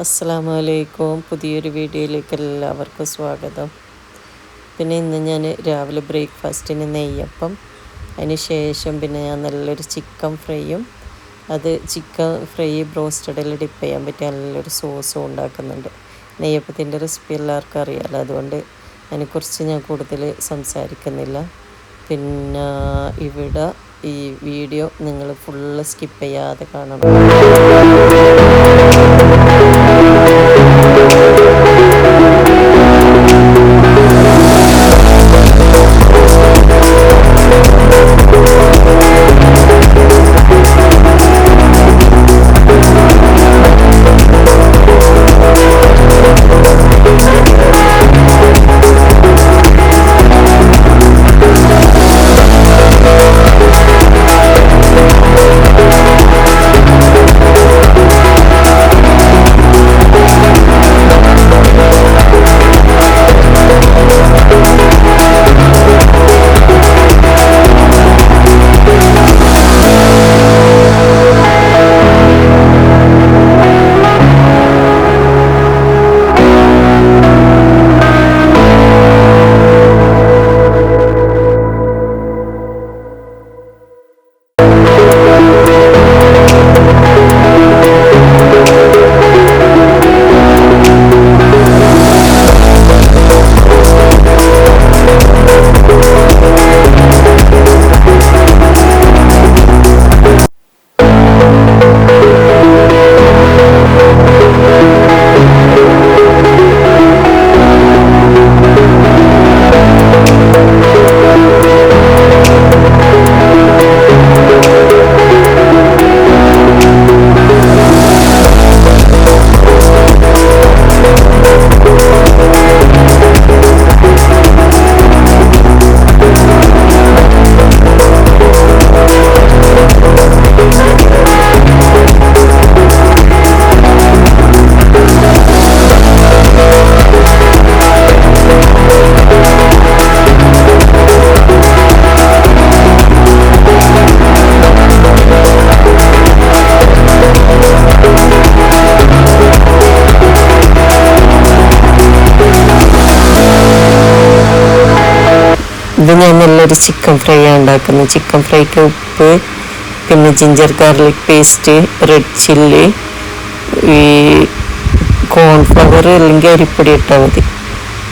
അസ്സാമലൈക്കും പുതിയൊരു വീഡിയോയിലേക്ക് എല്ലാവർക്കും സ്വാഗതം. പിന്നെ ഇന്ന് ഞാൻ രാവിലെ ബ്രേക്ക്ഫാസ്റ്റിന് നെയ്യപ്പം അതിന് ശേഷം പിന്നെ ഞാൻ നല്ലൊരു ചിക്കൻ ഫ്രൈയും അത് ചിക്കൻ ഫ്രൈ ബ്രോസ്റ്റഡിൽ ഡിപ്പ് ചെയ്യാൻ പറ്റിയ നല്ലൊരു സോസും ഉണ്ടാക്കുന്നുണ്ട്. നെയ്യപ്പത്തിന്റെ റെസിപ്പി എല്ലാവർക്കും അറിയാമല്ലോ അതുകൊണ്ട് അതിനെക്കുറിച്ച് ഞാൻ കൂടുതൽ സംസാരിക്കുന്നില്ല. പിന്നെ ഇവിടെ ഈ വീഡിയോ നിങ്ങൾ ഫുള്ള് സ്കിപ്പ് ചെയ്യാതെ കാണണം. നല്ലൊരു ചിക്കൻ ഫ്രൈ ആണ് ഉണ്ടാക്കുന്നത്. ചിക്കൻ ഫ്രൈക്ക് ഉപ്പ് പിന്നെ ginger garlic paste red chilli ഈ കോൺഫ്ലവർ അല്ലെങ്കിൽ അരിപ്പൊടി ഇട്ടാൽ മതി.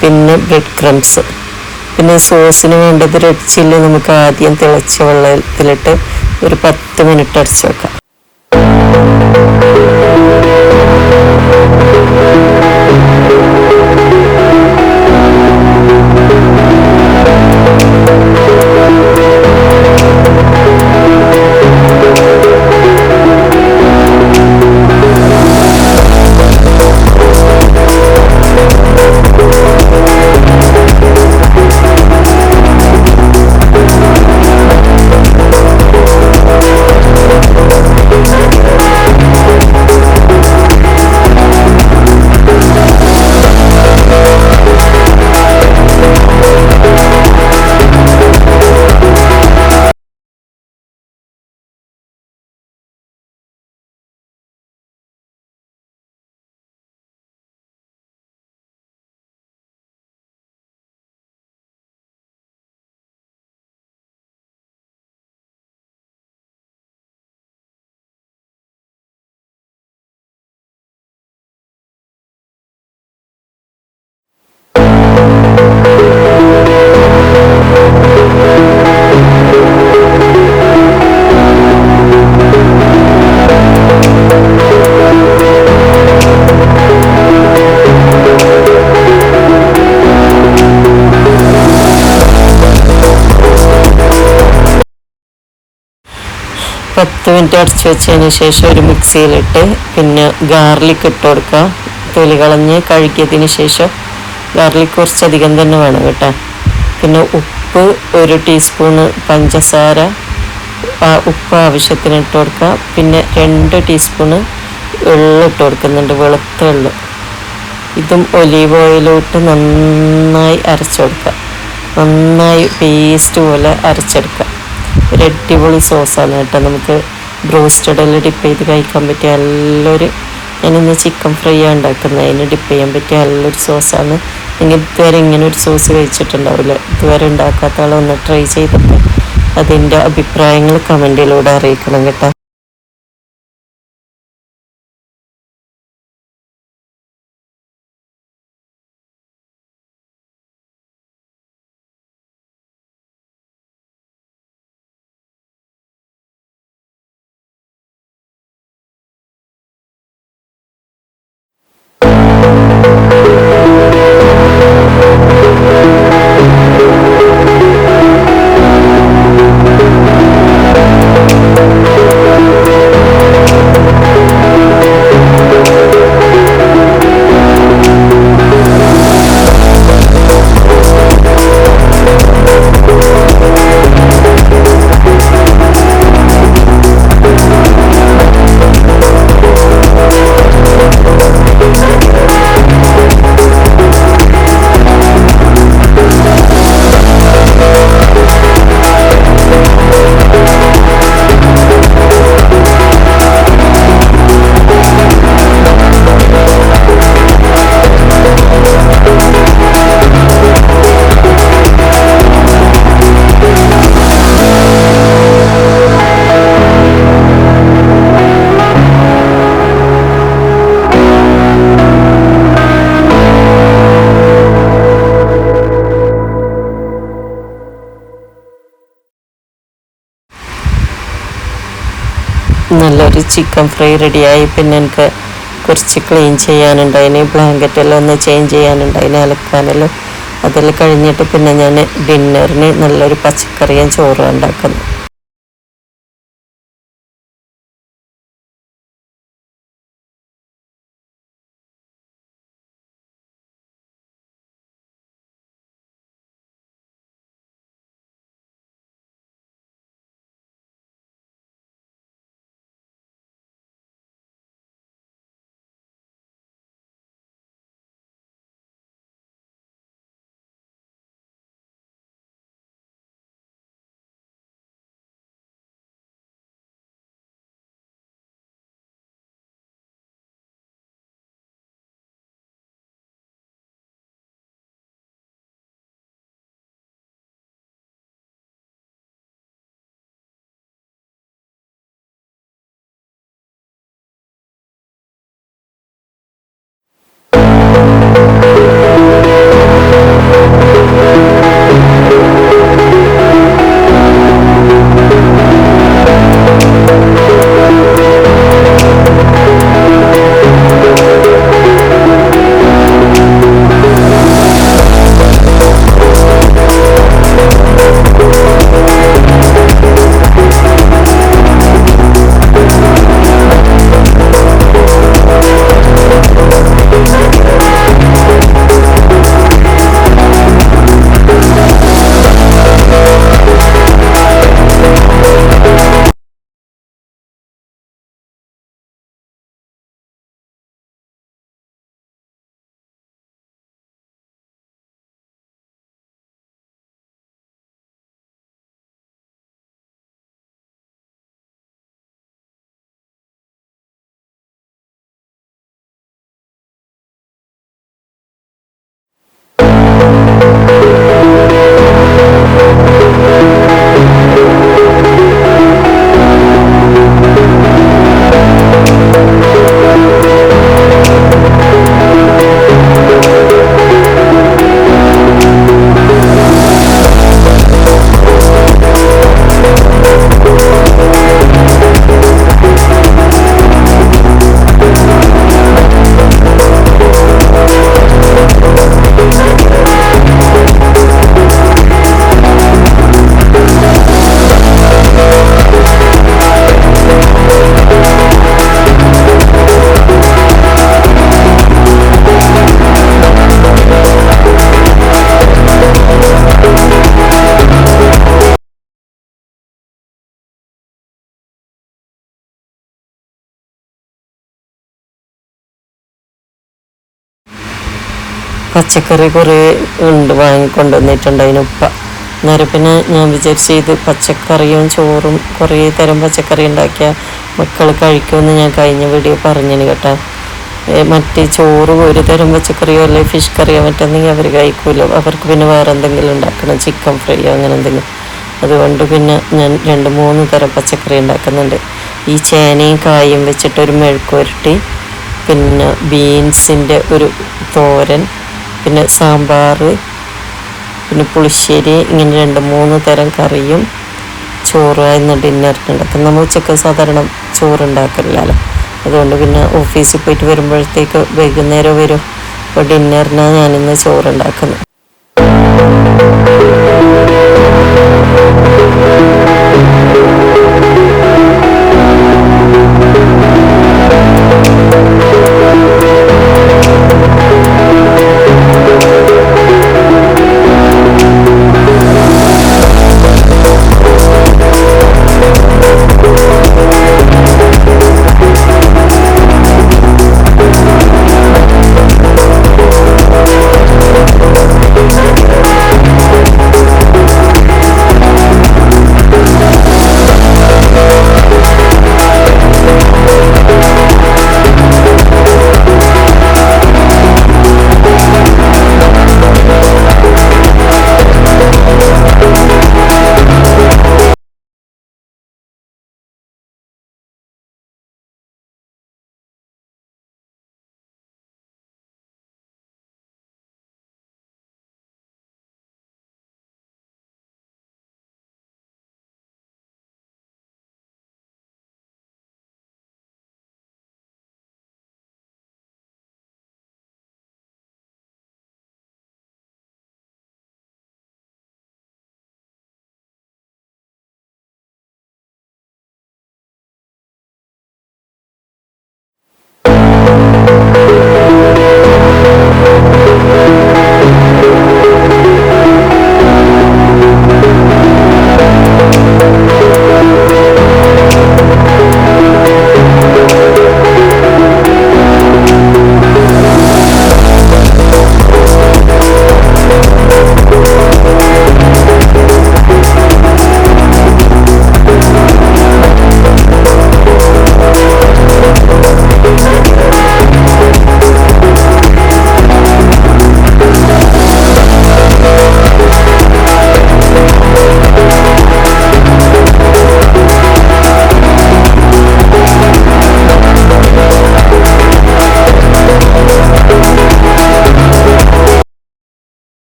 പിന്നെ ബ്രെഡ് ക്രംസ് പിന്നെ സോസിന് വേണ്ടത് റെഡ് ചില്ലി നമുക്ക് ആദ്യം തിളച്ച വെള്ളത്തിലിട്ട് ഒരു പത്ത് മിനിറ്റ് അടിച്ച് വെക്കാം. പത്ത് മിനിറ്റ് അടച്ചു വെച്ചതിന് ശേഷം ഒരു മിക്സിയിലിട്ട് പിന്നെ ഗാർലിക് ഇട്ട് കൊടുക്കുക. തൊലി കളഞ്ഞ് കഴുകിയതിന് ശേഷം ഗാർലിക് കുറച്ചധികം തന്നെ വേണം കേട്ടോ. പിന്നെ ഉപ്പ് ഒരു ടീസ്പൂണ് പഞ്ചസാര ഉപ്പ് ആവശ്യത്തിന് ഇട്ട് കൊടുക്കുക. പിന്നെ രണ്ട് ടീസ്പൂണ് വെള്ളിട്ട് കൊടുക്കുന്നുണ്ട് വെളുത്ത വെള്ളം. ഇതും ഒലീവ് ഓയിലോട്ട് നന്നായി അരച്ചെടുക്കുക നന്നായി പേസ്റ്റ് പോലെ അരച്ചെടുക്കുക. ഒരു അടിപൊളി സോസാണ് കേട്ടോ. നമുക്ക് ബ്രോസ്റ്റഡെല്ലാം ഡിപ്പ് ചെയ്ത് കഴിക്കാൻ പറ്റിയ നല്ലൊരു ഞാനിന്ന് ചിക്കൻ ഫ്രൈ ആണ് ഉണ്ടാക്കുന്നത്. അതിന് ഡിപ്പ് ചെയ്യാൻ പറ്റിയ നല്ലൊരു സോസാണ് നിങ്ങൾ ഇതുവരെ ഇങ്ങനെ ഒരു സോസ് കഴിച്ചിട്ടുണ്ടാവില്ല. ഇതുവരെ ഉണ്ടാക്കാത്ത ആളൊന്ന് ട്രൈ ചെയ്തിട്ട് അതിന്റെ അഭിപ്രായങ്ങൾ കമന്റിലൂടെ അറിയിക്കണം കേട്ടോ. നല്ലൊരു ചിക്കൻ ഫ്രൈ റെഡിയായി പിന്നെ എനിക്ക് കുറച്ച് ക്ലീൻ ചെയ്യാനുണ്ടായിന്. ബ്ലാങ്കറ്റ് എല്ലാം ഒന്ന് ചേഞ്ച് ചെയ്യാനുണ്ടായിന് അലക്കാനെല്ലാം. അതെല്ലാം കഴിഞ്ഞിട്ട് പിന്നെ ഞാൻ ഡിന്നറിന് നല്ലൊരു പച്ചക്കറിയും ചോറും ഉണ്ടാക്കുന്നു. പച്ചക്കറി കുറേ ഉണ്ട് വാങ്ങിക്കൊണ്ടുവന്നിട്ടുണ്ട് അതിനുപ്പ. അന്നേരം പിന്നെ ഞാൻ വിചാരിച്ചു ഇത് പച്ചക്കറിയും ചോറും കുറേ തരം പച്ചക്കറി ഉണ്ടാക്കിയ മക്കൾ കഴിക്കുമെന്ന് ഞാൻ കഴിഞ്ഞ വീഡിയോ പറഞ്ഞിന് കേട്ടോ. മറ്റേ ചോറ് ഒരു തരം പച്ചക്കറിയോ അല്ലെങ്കിൽ ഫിഷ് കറിയോ മറ്റെന്തെങ്കിലും അവർ കഴിക്കുമല്ലോ അവർക്ക് പിന്നെ വേറെ എന്തെങ്കിലും ഉണ്ടാക്കണം ചിക്കൻ ഫ്രൈയോ അങ്ങനെ എന്തെങ്കിലും. അതുകൊണ്ട് പിന്നെ ഞാൻ രണ്ട് മൂന്ന് തരം പച്ചക്കറി ഉണ്ടാക്കുന്നുണ്ട്. ഈ ചേനയും കായും വെച്ചിട്ട് ഒരു മെഴുക്കുരട്ടി പിന്നെ ബീൻസിന്റെ ഒരു തോരൻ പിന്നെ സാമ്പാർ പിന്നെ പുളിശ്ശേരി ഇങ്ങനെ രണ്ട് മൂന്ന് തരം കറിയും ചോറായിരുന്നു ഡിന്നറിന് ഡിന്നറിനുണ്ടാക്കും നമ്മൾ ഉച്ചയ്ക്ക് സാധാരണ ചോറ് ഉണ്ടാക്കില്ലല്ലോ അതുകൊണ്ട് പിന്നെ ഓഫീസിൽ പോയിട്ട് വരുമ്പോഴത്തേക്ക് വൈകുന്നേരം വരും. അപ്പോൾ ഡിന്നറിനാണ് ഞാനിന്ന് ചോറുണ്ടാക്കുന്നത്.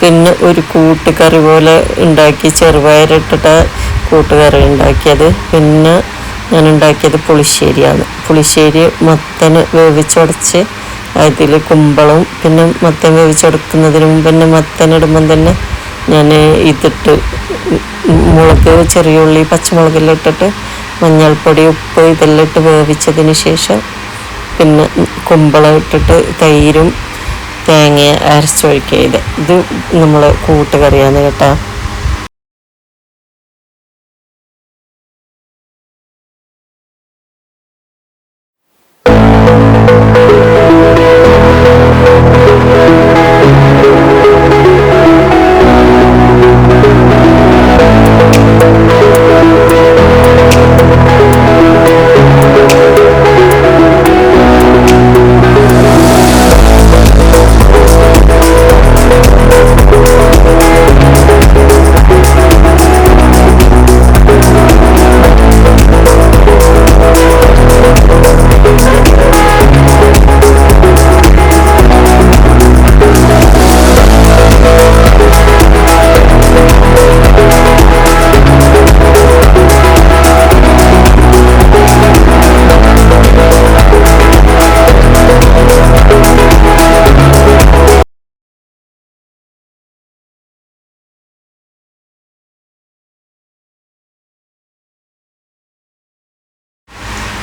പിന്നെ ഒരു കൂട്ടുകറി പോലെ ഉണ്ടാക്കി ചെറുപയറിട്ടിട്ട് കൂട്ടുകറി ഉണ്ടാക്കിയത്. പിന്നെ ഞാൻ ഉണ്ടാക്കിയത് പുളിശ്ശേരിയാണ്. പുളിശ്ശേരി മത്തന് വേവിച്ചുടച്ച് അതിൽ കുമ്പളവും പിന്നെ മത്തൻ വേവിച്ചെടുക്കുന്നതിന് മുമ്പ് തന്നെ മത്തൻ ഇടുമ്പം തന്നെ ഞാൻ ഇതിട്ട് മുളക് ചെറിയ ഉള്ളി പച്ചമുളകെല്ലാം ഇട്ടിട്ട് മഞ്ഞൾപ്പൊടി ഉപ്പ് ഇതെല്ലാം ഇട്ട് വേവിച്ചതിന് ശേഷം പിന്നെ കുമ്പളം ഇട്ടിട്ട് തൈരും തേങ്ങ അരച്ചൊഴിക്കുക ഇത് ഇത് നമ്മൾ കൂട്ടുകറിയാണ് കേട്ടോ.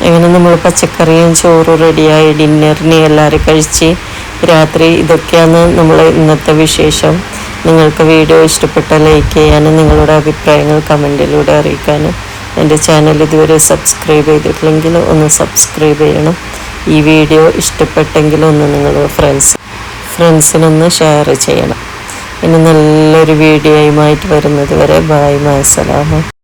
അങ്ങനെ നമ്മൾ പച്ചക്കറിയും ചോറും റെഡിയായി ഡിന്നറിന് എല്ലാവരും കഴിച്ച് രാത്രി ഇതൊക്കെയാണ് നമ്മൾ ഇന്നത്തെ വിശേഷം. നിങ്ങൾക്ക് വീഡിയോ ഇഷ്ടപ്പെട്ട ലൈക്ക് ചെയ്യാനും നിങ്ങളുടെ അഭിപ്രായങ്ങൾ കമന്റിലൂടെ അറിയിക്കാനും എന്റെ ചാനൽ ഇതുവരെ സബ്സ്ക്രൈബ് ചെയ്തിട്ടില്ലെങ്കിൽ ഒന്ന് സബ്സ്ക്രൈബ് ചെയ്യണം. ഈ വീഡിയോ ഇഷ്ടപ്പെട്ടെങ്കിൽ ഒന്ന് നിങ്ങൾ ഫ്രണ്ട്സ് ഫ്രണ്ട്സിനൊന്ന് ഷെയർ ചെയ്യണം. ഇനി നല്ലൊരു വീഡിയോയുമായിട്ട് വരുന്നത് വരെ ബായ് മാസലാമ